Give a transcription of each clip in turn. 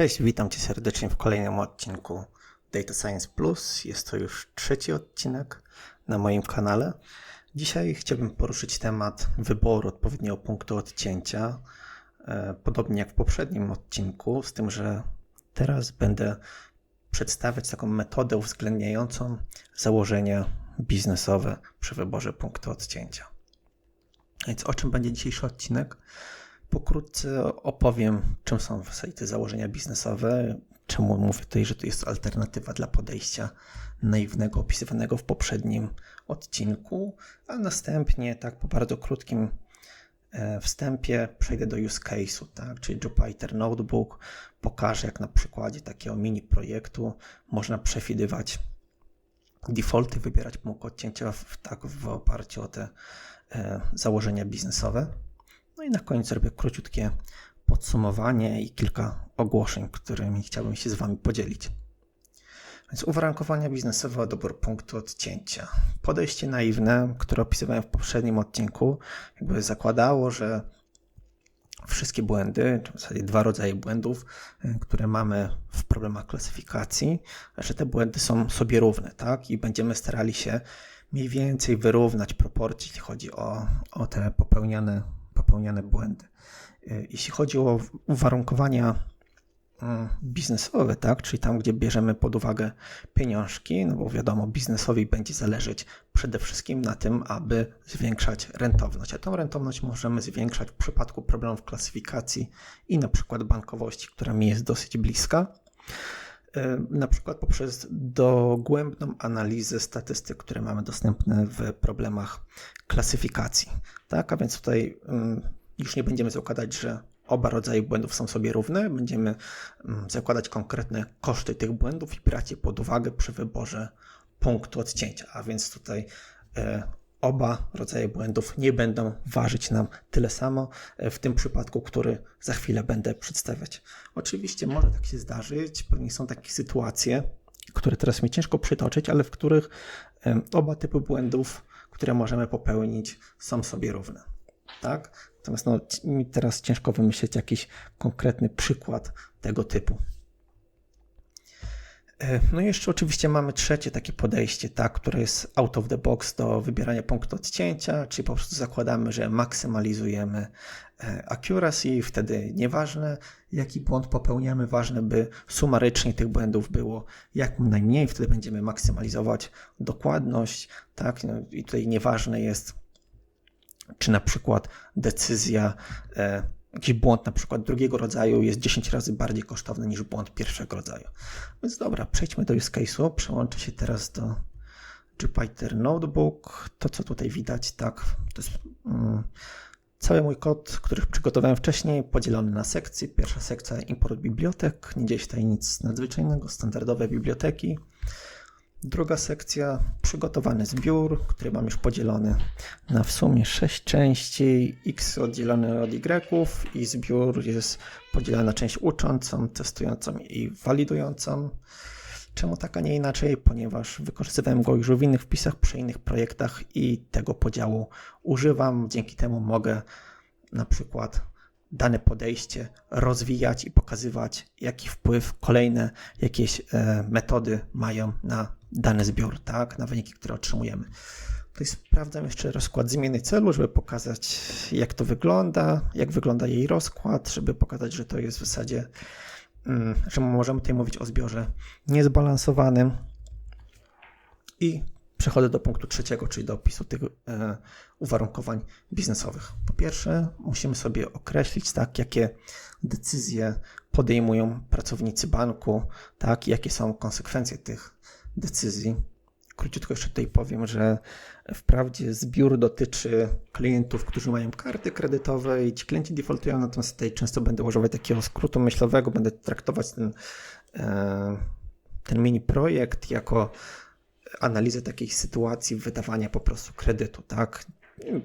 Cześć, witam Cię serdecznie w kolejnym odcinku Data Science Plus. Jest to już trzeci odcinek na moim kanale. Dzisiaj chciałbym poruszyć temat wyboru odpowiedniego punktu odcięcia, e, podobnie jak w poprzednim odcinku, z tym, że teraz będę przedstawiać taką metodę uwzględniającą założenia biznesowe przy wyborze punktu odcięcia. Więc o czym będzie dzisiejszy odcinek? Pokrótce opowiem, czym są te założenia biznesowe, czemu mówię tutaj, że to jest alternatywa dla podejścia naiwnego opisywanego w poprzednim odcinku, a następnie, tak po bardzo krótkim e, wstępie, przejdę do use case'u, tak, czyli Jupyter Notebook, pokażę jak na przykładzie takiego mini projektu można przewidywać defaulty, wybierać punkt odcięcia w, tak w oparciu o te e, założenia biznesowe. No i na koniec zrobię króciutkie podsumowanie i kilka ogłoszeń, którymi chciałbym się z Wami podzielić. Więc uwarunkowania biznesowe, dobór punktu odcięcia. Podejście naiwne, które opisywałem w poprzednim odcinku, jakby zakładało, że wszystkie błędy, w zasadzie dwa rodzaje błędów, y, które mamy w problemach klasyfikacji, że te błędy są sobie równe, tak? I będziemy starali się mniej więcej wyrównać proporcje, jeśli chodzi o, o te popełniane popełniane błędy. Y, jeśli chodzi o uwarunkowania y, biznesowe, tak, czyli tam, gdzie bierzemy pod uwagę pieniążki, no bo wiadomo, biznesowi będzie zależeć przede wszystkim na tym, aby zwiększać rentowność. A tą rentowność możemy zwiększać w przypadku problemów klasyfikacji i na przykład bankowości, która mi jest dosyć bliska. Y, na przykład poprzez dogłębną analizę statystyk, które mamy dostępne w problemach klasyfikacji. Tak, a więc tutaj mm, już nie będziemy zakładać, że oba rodzaje błędów są sobie równe. Będziemy mm, zakładać konkretne koszty tych błędów i brać je pod uwagę przy wyborze punktu odcięcia. A więc tutaj e, oba rodzaje błędów nie będą ważyć nam tyle samo e, w tym przypadku, który za chwilę będę przedstawiać. Oczywiście może tak się zdarzyć, pewnie są takie sytuacje, które teraz mi ciężko przytoczyć, ale w których oba typy błędów które możemy popełnić, są sobie równe. Tak? Natomiast no, mi teraz ciężko wymyślić jakiś konkretny przykład tego typu. E, no i jeszcze oczywiście mamy trzecie takie podejście, tak, które jest out of the box do wybierania punktu odcięcia, czyli po prostu zakładamy, że maksymalizujemy e, accuracy, wtedy nieważne jaki błąd popełniamy, ważne by sumarycznie tych błędów było jak najmniej, wtedy będziemy maksymalizować dokładność, tak, no i tutaj nieważne jest, czy na przykład decyzja e, jakiś błąd na przykład drugiego rodzaju jest 10 razy bardziej kosztowny niż błąd pierwszego rodzaju. Więc dobra, przejdźmy do use case'u. Przełączę się teraz do Jupyter Notebook. To, co tutaj widać, tak, to jest um, cały mój kod, który przygotowałem wcześniej, podzielony na sekcje. Pierwsza sekcja import bibliotek, nie dzieje się tutaj nic nadzwyczajnego, standardowe biblioteki. Druga sekcja, przygotowany zbiór, który mam już podzielony na w sumie 6 części, x oddzielony od y i zbiór jest podzielony na część uczącą, testującą i walidującą. Czemu tak, a nie inaczej? Ponieważ wykorzystywałem go już w innych wpisach, przy innych projektach i tego podziału używam. Dzięki temu mogę na przykład dane podejście rozwijać i pokazywać, jaki wpływ kolejne jakieś e, metody mają na dany zbiór, tak, na wyniki, które otrzymujemy. Tutaj sprawdzam jeszcze rozkład zmiany celu, żeby pokazać, jak to wygląda, jak wygląda jej rozkład, żeby pokazać, że to jest w zasadzie, mm, że możemy tutaj mówić o zbiorze niezbalansowanym. I przechodzę do punktu trzeciego, czyli do opisu tych e, uwarunkowań biznesowych. Po pierwsze, musimy sobie określić, tak, jakie decyzje podejmują pracownicy banku, tak, jakie są konsekwencje tych decyzji. Króciutko jeszcze tutaj powiem, że wprawdzie zbiór dotyczy klientów, którzy mają karty kredytowe i ci klienci defaultują, natomiast tutaj często będę używać takiego skrótu myślowego, będę traktować ten, e, ten mini projekt jako analizę takiej sytuacji wydawania po prostu kredytu, tak?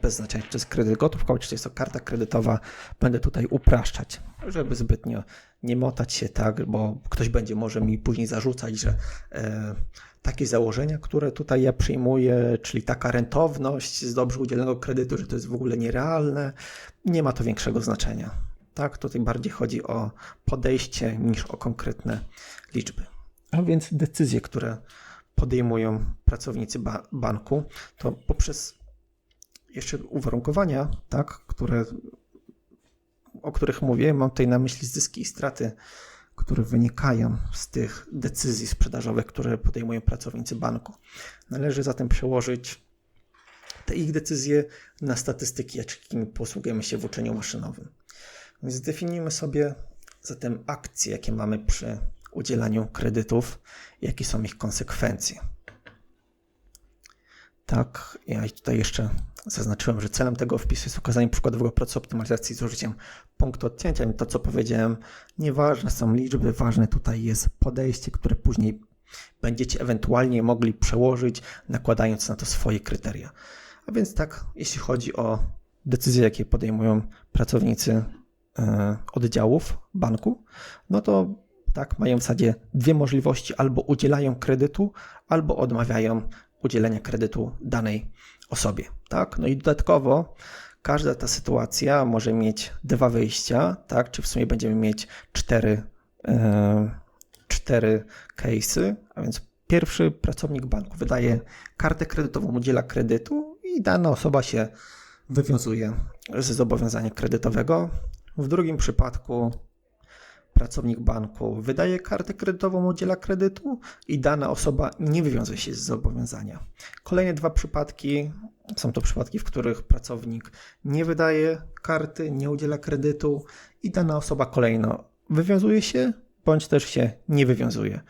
Bez znaczenia, czy jest kredyt gotówkowy, czy jest to karta kredytowa, będę tutaj upraszczać, żeby zbytnio nie motać się tak, bo ktoś będzie może mi później zarzucać, że e, takie założenia, które tutaj ja przyjmuję, czyli taka rentowność z dobrze udzielonego kredytu, że to jest w ogóle nierealne, nie ma to większego znaczenia. Tak, tutaj bardziej chodzi o podejście niż o konkretne liczby. A więc decyzje, które podejmują pracownicy ba banku, to poprzez jeszcze uwarunkowania, tak, które, o których mówię, mam tutaj na myśli zyski i straty, które wynikają z tych decyzji sprzedażowych, które podejmują pracownicy banku. Należy zatem przełożyć te ich decyzje na statystyki, jakimi posługujemy się w uczeniu maszynowym. Więc zdefiniujmy sobie zatem akcje, jakie mamy przy udzielaniu kredytów, jakie są ich konsekwencje. Tak, ja tutaj jeszcze zaznaczyłem, że celem tego wpisu jest ukazanie przykładowego procesu optymalizacji z użyciem punktu odcięcia. To, co powiedziałem, nieważne są liczby, ważne tutaj jest podejście, które później będziecie ewentualnie mogli przełożyć, nakładając na to swoje kryteria. A więc tak, jeśli chodzi o decyzje, jakie podejmują pracownicy e, oddziałów banku, no to tak, mają w zasadzie dwie możliwości: albo udzielają kredytu, albo odmawiają udzielenia kredytu danej osobie. Tak? No i dodatkowo każda ta sytuacja może mieć dwa wyjścia, tak? czy w sumie będziemy mieć cztery, e, cztery case'y, a więc pierwszy pracownik banku wydaje kartę kredytową, udziela kredytu i dana osoba się wywiązuje ze zobowiązania kredytowego. W drugim przypadku pracownik banku wydaje kartę kredytową, udziela kredytu i dana osoba nie wywiązuje się z zobowiązania. Kolejne dwa przypadki są to przypadki, w których pracownik nie wydaje karty, nie udziela kredytu i dana osoba kolejno wywiązuje się bądź też się nie wywiązuje.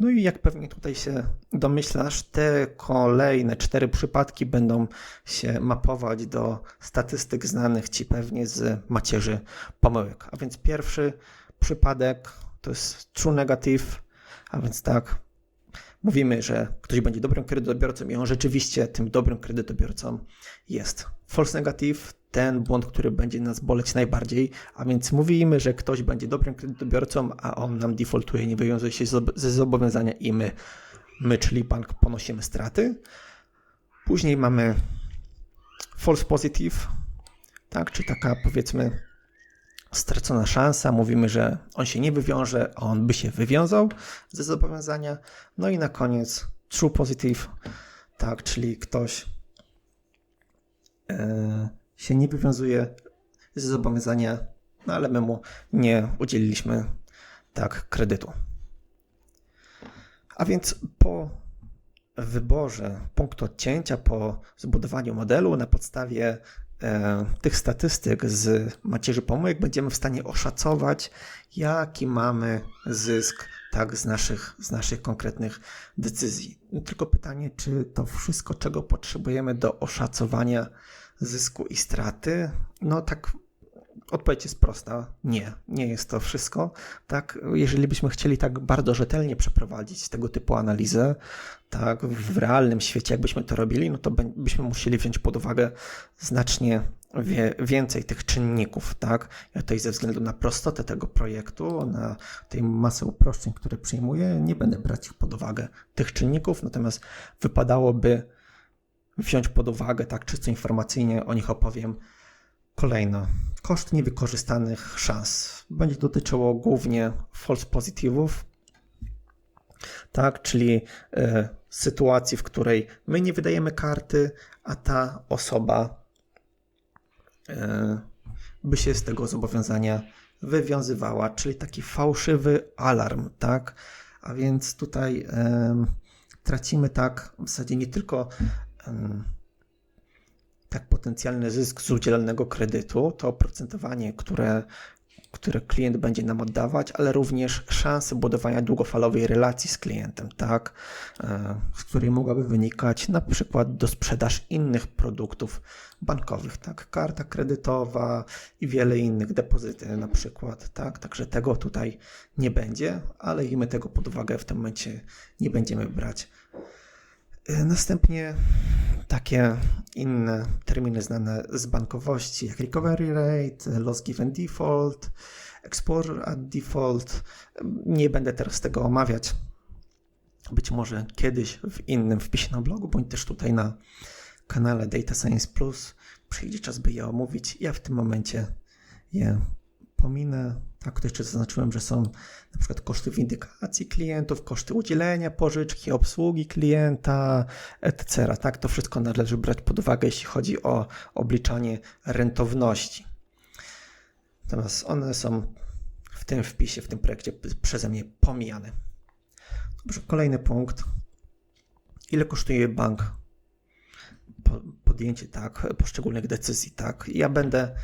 No i jak pewnie tutaj się domyślasz, te kolejne cztery przypadki będą się mapować do statystyk znanych Ci pewnie z macierzy pomyłek. A więc pierwszy przypadek to jest true negative, a więc tak, mówimy, że ktoś będzie dobrym kredytobiorcą i on rzeczywiście tym dobrym kredytobiorcą jest. False negative, ten błąd, który będzie nas boleć najbardziej, a więc mówimy, że ktoś będzie dobrym kredytobiorcą, a on nam defaultuje, nie wywiązuje się ze zobowiązania i my, my, czyli bank, ponosimy straty. Później mamy false positive, tak, czy taka powiedzmy stracona szansa, mówimy, że on się nie wywiąże, a on by się wywiązał ze zobowiązania. No i na koniec true positive, tak, czyli ktoś e, się nie wywiązuje ze zobowiązania, no ale my mu nie udzieliliśmy tak kredytu. A więc po wyborze punktu odcięcia, po zbudowaniu modelu na podstawie tych statystyk z macierzy pomyłek będziemy w stanie oszacować, jaki mamy zysk tak, z, naszych, z naszych konkretnych decyzji. Tylko pytanie, czy to wszystko, czego potrzebujemy do oszacowania zysku i straty? No tak Odpowiedź jest prosta. Nie, nie jest to wszystko. Tak, jeżeli byśmy chcieli tak bardzo rzetelnie przeprowadzić tego typu analizę, tak, w realnym świecie, jakbyśmy to robili, no to byśmy musieli wziąć pod uwagę znacznie wie, więcej tych czynników, tak? Ja tutaj ze względu na prostotę tego projektu, na tej masę uproszczeń, które przyjmuję, nie będę brać pod uwagę tych czynników, natomiast wypadałoby wziąć pod uwagę, tak czysto informacyjnie o nich opowiem kolejno koszt niewykorzystanych szans. Będzie dotyczyło głównie false pozytywów, tak, czyli y, sytuacji, w której my nie wydajemy karty, a ta osoba y, by się z tego zobowiązania wywiązywała, czyli taki fałszywy alarm, tak? A więc tutaj y, tracimy tak w zasadzie nie tylko tak potencjalny zysk z udzielonego kredytu, to oprocentowanie, które, które klient będzie nam oddawać, ale również szanse budowania długofalowej relacji z klientem, tak, e, z której mogłaby wynikać na przykład do sprzedaż innych produktów bankowych, tak, karta kredytowa i wiele innych, depozyty na przykład, tak, także tego tutaj nie będzie, ale i my tego pod uwagę w tym momencie nie będziemy brać. E, następnie takie inne terminy znane z bankowości, jak recovery rate, loss given default, exposure at default. Nie będę teraz tego omawiać. Być może kiedyś w innym wpisie na blogu, bądź też tutaj na kanale Data Science Plus przyjdzie czas, by je omówić. Ja w tym momencie je pominę. Tak, to jeszcze zaznaczyłem, że są na przykład koszty windykacji klientów, koszty udzielenia pożyczki, obsługi klienta, etc. Tak, to wszystko należy brać pod uwagę, jeśli chodzi o obliczanie rentowności. Natomiast one są w tym wpisie, w tym projekcie przeze mnie pomijane. Dobrze, kolejny punkt. Ile kosztuje bank? Po- Podjęcie tak, poszczególnych decyzji, tak. Ja będę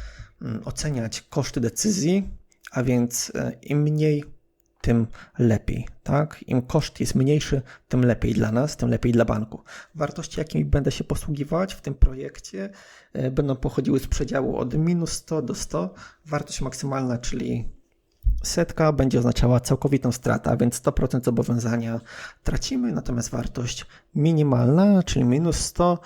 mm, oceniać koszty decyzji, a więc e, im mniej, tym lepiej, tak? Im koszt jest mniejszy, tym lepiej dla nas, tym lepiej dla banku. Wartości, jakimi będę się posługiwać w tym projekcie, e, będą pochodziły z przedziału od minus 100 do 100. Wartość maksymalna, czyli setka będzie oznaczała całkowitą stratę, a więc 100% zobowiązania tracimy, natomiast wartość minimalna, czyli minus 100,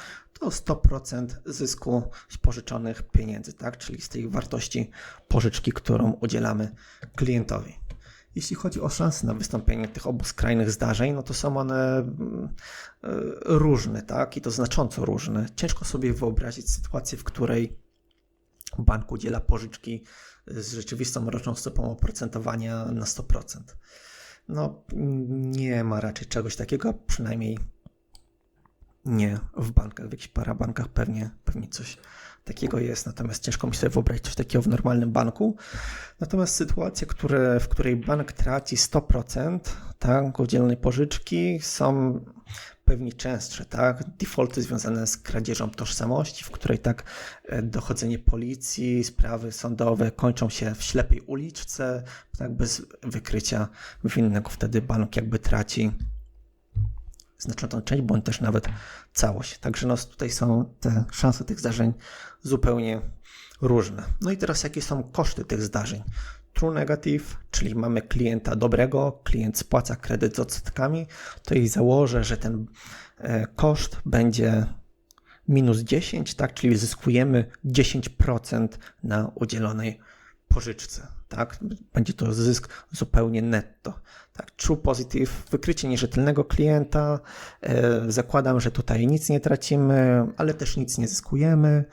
to 100% zysku z pożyczonych pieniędzy, tak? czyli z tej wartości pożyczki, którą udzielamy klientowi. Jeśli chodzi o szanse na wystąpienie tych obu skrajnych zdarzeń, no to są one mm, e, różne, tak? I to znacząco różne. Ciężko sobie wyobrazić sytuację, w której bank udziela pożyczki z rzeczywistą roczną stopą oprocentowania na 100%. No, nie ma raczej czegoś takiego, przynajmniej nie w bankach, w jakichś parabankach pewnie, pewnie coś takiego jest, natomiast ciężko mi sobie wyobrazić coś takiego w normalnym banku. Natomiast sytuacje, które, w której bank traci 100% tak, udzielonej pożyczki są pewnie częstsze, tak? Defaulty związane z kradzieżą tożsamości, w której tak e, dochodzenie policji, sprawy sądowe kończą się w ślepej uliczce, tak bez wykrycia winnego. Wtedy bank jakby traci znaczącą część, bądź też nawet całość. Także no, tutaj są te szanse tych zdarzeń zupełnie różne. No i teraz jakie są koszty tych zdarzeń? True negative, czyli mamy klienta dobrego, klient spłaca kredyt z odsetkami, to i założę, że ten e, koszt będzie minus 10, tak, czyli zyskujemy 10% na udzielonej pożyczce. Tak? Będzie to zysk zupełnie netto. Tak? True positive, wykrycie nierzetelnego klienta. E, zakładam, że tutaj nic nie tracimy, ale też nic nie zyskujemy.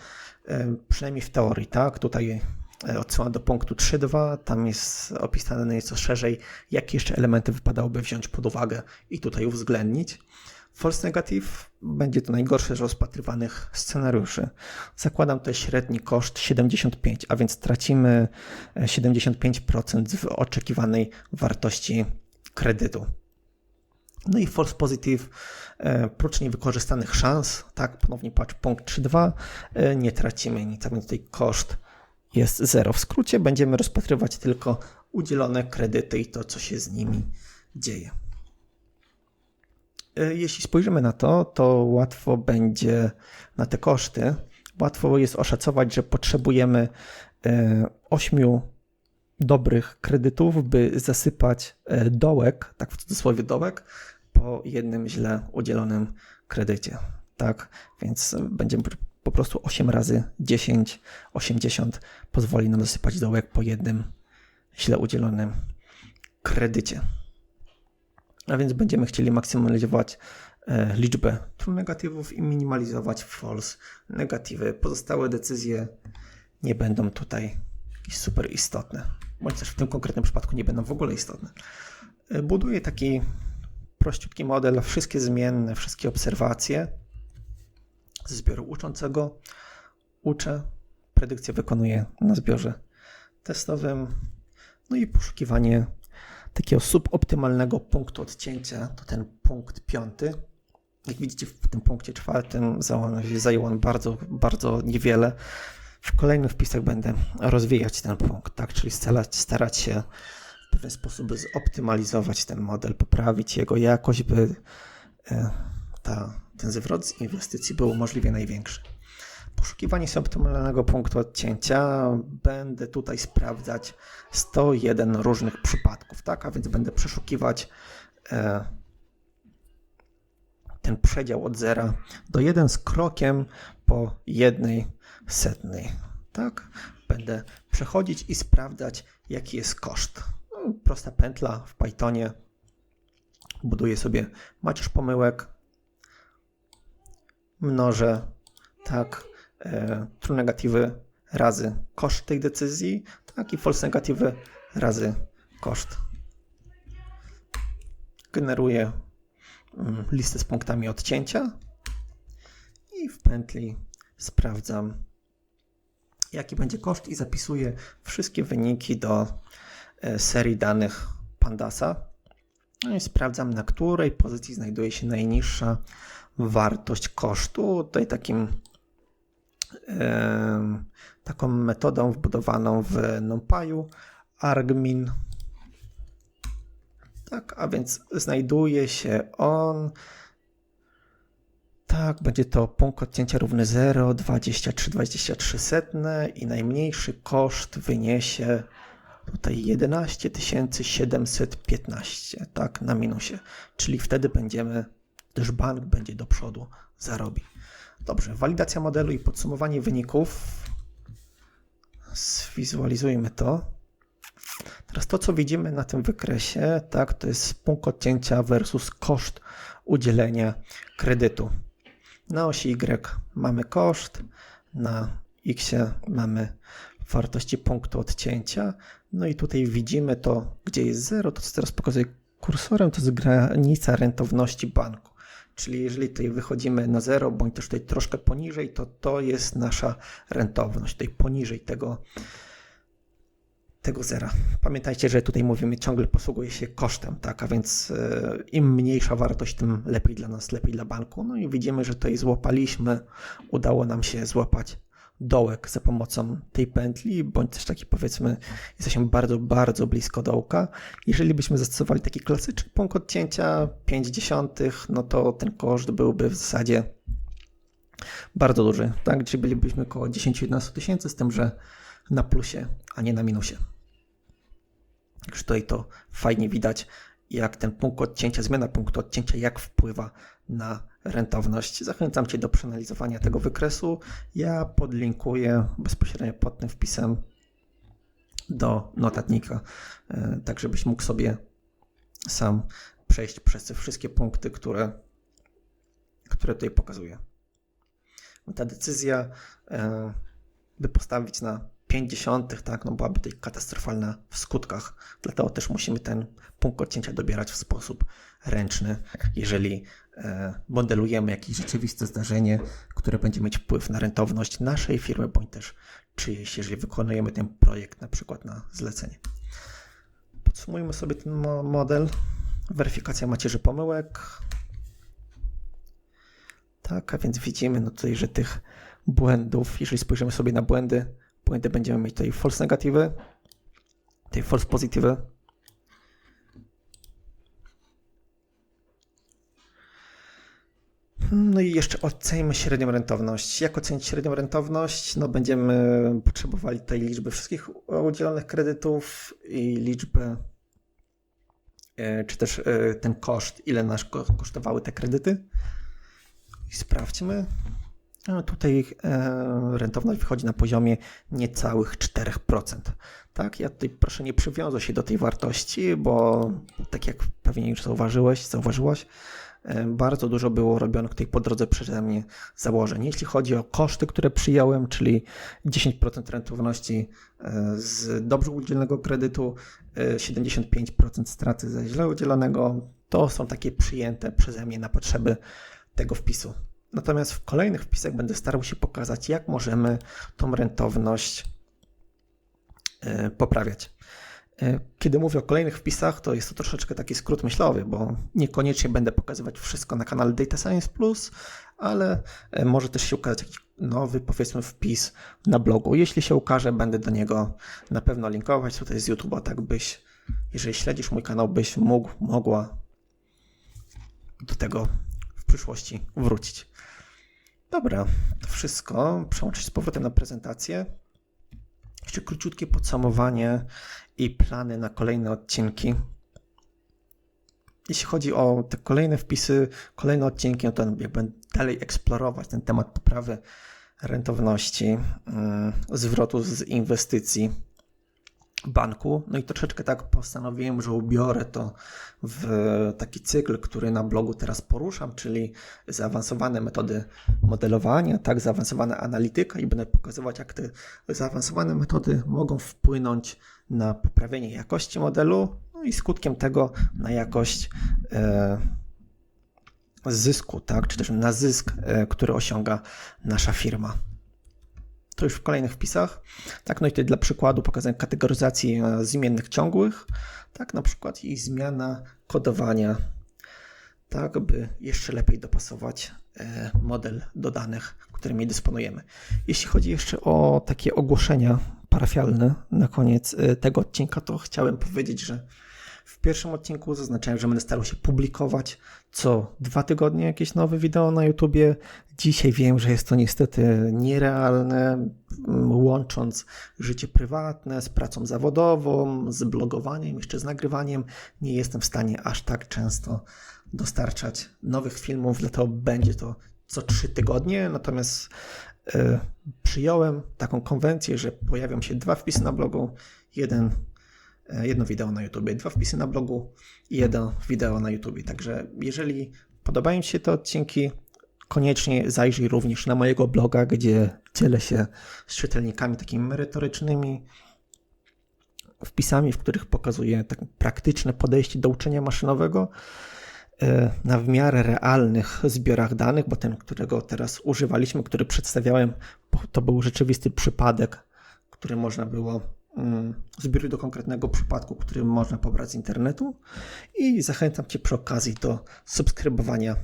E, przynajmniej w teorii, tak? Tutaj e, odsyłam do punktu 3.2, tam jest opisane nieco szerzej, jakie jeszcze elementy wypadałoby wziąć pod uwagę i tutaj uwzględnić. False negative będzie to najgorszy z rozpatrywanych scenariuszy. Zakładam tutaj średni koszt 75, a więc tracimy 75% w oczekiwanej wartości kredytu. No i false positive, e, prócz niewykorzystanych szans, tak, ponownie patrz punkt 3.2, e, nie tracimy nic, a więc tutaj koszt jest zero. W skrócie będziemy rozpatrywać tylko udzielone kredyty i to, co się z nimi dzieje. E, Jeśli spojrzymy na to, to łatwo będzie na te koszty, łatwo jest oszacować, że potrzebujemy 8 dobrych kredytów, by zasypać e, dołek, tak w cudzysłowie dołek, po jednym źle udzielonym kredycie. Tak, więc będziemy po prostu 8 razy 10, 80 pozwoli nam zasypać dołek po jednym źle udzielonym kredycie. A więc będziemy chcieli maksymalizować e, liczbę true negatywów i minimalizować false negatywy. Pozostałe decyzje nie będą tutaj super istotne, bądź też w tym konkretnym przypadku nie będą w ogóle istotne. E, Buduję taki prościutki model, wszystkie zmienne, wszystkie obserwacje ze zbioru uczącego. Uczę, predykcję wykonuję na zbiorze testowym, no i poszukiwanie takiego suboptymalnego punktu odcięcia to ten punkt piąty. Jak widzicie, w tym punkcie czwartym zajął on bardzo, bardzo niewiele. W kolejnych wpisach będę rozwijać ten punkt, tak? czyli starać, starać się w pewien sposób zoptymalizować ten model, poprawić jego jakość, by e, ta, ten zwrot z inwestycji był możliwie największy. Poszukiwanie suboptymalnego punktu odcięcia będę tutaj sprawdzać 101 różnych przypadków, tak? A więc będę przeszukiwać e, ten przedział od 0 do 1 z krokiem po jednej setnej, tak? Będę przechodzić i sprawdzać, jaki jest koszt. No, prosta pętla w Pythonie. Buduję sobie macierz pomyłek, mnożę, tak, true negatywy razy koszt tej decyzji, tak i false negative razy koszt. Generuję mm, listę z punktami odcięcia i w pętli sprawdzam, jaki będzie koszt i zapisuję wszystkie wyniki do e, serii danych Pandasa. No i sprawdzam, na której pozycji znajduje się najniższa wartość kosztu. Tutaj takim taką metodą wbudowaną w NumPy'u argmin. Tak, a więc znajduje się on. Tak, będzie to punkt odcięcia równy 0,2323 setne i najmniejszy koszt wyniesie tutaj 11 715, tak, na minusie. Czyli wtedy będziemy, też bank będzie do przodu zarobi. Dobrze, walidacja modelu i podsumowanie wyników. Zwizualizujmy to. Teraz to, co widzimy na tym wykresie, tak, to jest punkt odcięcia versus koszt udzielenia kredytu. Na osi Y mamy koszt, na X mamy wartości punktu odcięcia. No i tutaj widzimy to, gdzie jest 0, to co teraz pokazuję kursorem, to jest granica rentowności banku. Czyli jeżeli tutaj wychodzimy na 0, bądź też tutaj troszkę poniżej, to to jest nasza rentowność. Tutaj poniżej tego, tego zera. Pamiętajcie, że tutaj mówimy ciągle posługuje się kosztem, tak? A więc e, im mniejsza wartość, tym lepiej dla nas, lepiej dla banku. No i widzimy, że tutaj złapaliśmy, udało nam się złapać dołek za pomocą tej pętli, bądź też taki powiedzmy, jesteśmy bardzo, bardzo blisko dołka. Jeżeli byśmy zastosowali taki klasyczny punkt odcięcia 50, no to ten koszt byłby w zasadzie bardzo duży, tak? Czyli bylibyśmy około 10-11 tysięcy, z tym, że na plusie, a nie na minusie. Także tutaj to fajnie widać, jak ten punkt odcięcia, zmiana punktu odcięcia, jak wpływa na rentowność. Zachęcam Cię do przeanalizowania tego wykresu. Ja podlinkuję bezpośrednio pod tym wpisem do notatnika, e, tak żebyś mógł sobie sam przejść przez te wszystkie punkty, które, które tutaj pokazuję. Ta decyzja, e, by postawić na 50, tak, no byłaby tutaj katastrofalna w skutkach. Dlatego też musimy ten punkt odcięcia dobierać w sposób ręczny, jeżeli e, modelujemy jakieś rzeczywiste zdarzenie, które będzie mieć wpływ na rentowność naszej firmy, bądź też czyjeś, jeżeli wykonujemy ten projekt na przykład na zlecenie. Podsumujmy sobie ten mo model. Weryfikacja macierzy pomyłek. Tak, a więc widzimy no tutaj, że tych błędów, jeżeli spojrzymy sobie na błędy, błędy będziemy mieć tutaj false negatywy, tutaj false pozytywy. No i jeszcze ocenimy średnią rentowność. Jak ocenić średnią rentowność? No będziemy potrzebowali tej liczby wszystkich udzielonych kredytów i liczby, e, czy też e, ten koszt, ile nas kosztowały te kredyty. I sprawdźmy. Tutaj e, rentowność wychodzi na poziomie niecałych 4%. Tak, ja tutaj proszę nie przywiązać się do tej wartości, bo tak jak pewnie już zauważyłeś, zauważyłaś, e, bardzo dużo było robionych tutaj po drodze przeze mnie założeń. Jeśli chodzi o koszty, które przyjąłem, czyli 10% rentowności e, z dobrze udzielonego kredytu, 75% straty ze źle udzielonego, to są takie przyjęte przeze mnie na potrzeby tego wpisu. Natomiast w kolejnych wpisach będę starał się pokazać, jak możemy tą rentowność e, poprawiać. E, kiedy mówię o kolejnych wpisach, to jest to troszeczkę taki skrót myślowy, bo niekoniecznie będę pokazywać wszystko na kanale Data Science Plus, ale e, może też się ukazać jakiś nowy, powiedzmy, wpis na blogu. Jeśli się ukaże, będę do niego na pewno linkować tutaj z YouTube'a, tak byś, jeżeli śledzisz mój kanał, byś mógł, mogła do tego w przyszłości wrócić. Dobra, to wszystko. Przełączę się z powrotem na prezentację. Jeszcze króciutkie podsumowanie i plany na kolejne odcinki. Jeśli chodzi o te kolejne wpisy, kolejne odcinki, no to będę dalej eksplorować ten temat poprawy rentowności, yy, zwrotu z inwestycji, banku. No i troszeczkę tak postanowiłem, że ubiorę to w taki cykl, który na blogu teraz poruszam, czyli zaawansowane metody modelowania, tak, zaawansowana analityka i będę pokazywać, jak te zaawansowane metody mogą wpłynąć na poprawienie jakości modelu, no i skutkiem tego na jakość e, zysku, tak, czy też na zysk, e, który osiąga nasza firma to już w kolejnych wpisach. Tak, no i tutaj dla przykładu pokazuję kategoryzacji e, zmiennych ciągłych, tak, na przykład i zmiana kodowania, tak, by jeszcze lepiej dopasować e, model do danych, którymi dysponujemy. Jeśli chodzi jeszcze o takie ogłoszenia parafialne na koniec e, tego odcinka, to chciałem powiedzieć, że w pierwszym odcinku zaznaczałem, że będę starał się publikować co dwa tygodnie jakieś nowe wideo na YouTubie. Dzisiaj wiem, że jest to niestety nierealne, m, łącząc życie prywatne z pracą zawodową, z blogowaniem, jeszcze z nagrywaniem. Nie jestem w stanie aż tak często dostarczać nowych filmów, dlatego będzie to co trzy tygodnie. Natomiast e, przyjąłem taką konwencję, że pojawią się dwa wpisy na blogu, jeden jedno wideo na YouTube, dwa wpisy na blogu i jedno wideo na YouTube. Także jeżeli podobają Ci się te odcinki, koniecznie zajrzyj również na mojego bloga, gdzie dzielę się z czytelnikami takimi merytorycznymi wpisami, w których pokazuję tak praktyczne podejście do uczenia maszynowego e, na w miarę realnych zbiorach danych, bo ten, którego teraz używaliśmy, który przedstawiałem, to był rzeczywisty przypadek, który można było mm, zbiory do konkretnego przypadku, który można pobrać z internetu i zachęcam Cię przy okazji do subskrybowania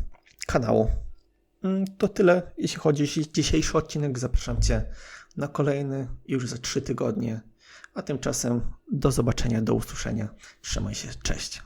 kanału. Mm, To tyle, jeśli chodzi o dzisiejszy odcinek. Zapraszam Cię na kolejny już za trzy tygodnie. A tymczasem do zobaczenia, do usłyszenia. Trzymaj się, cześć.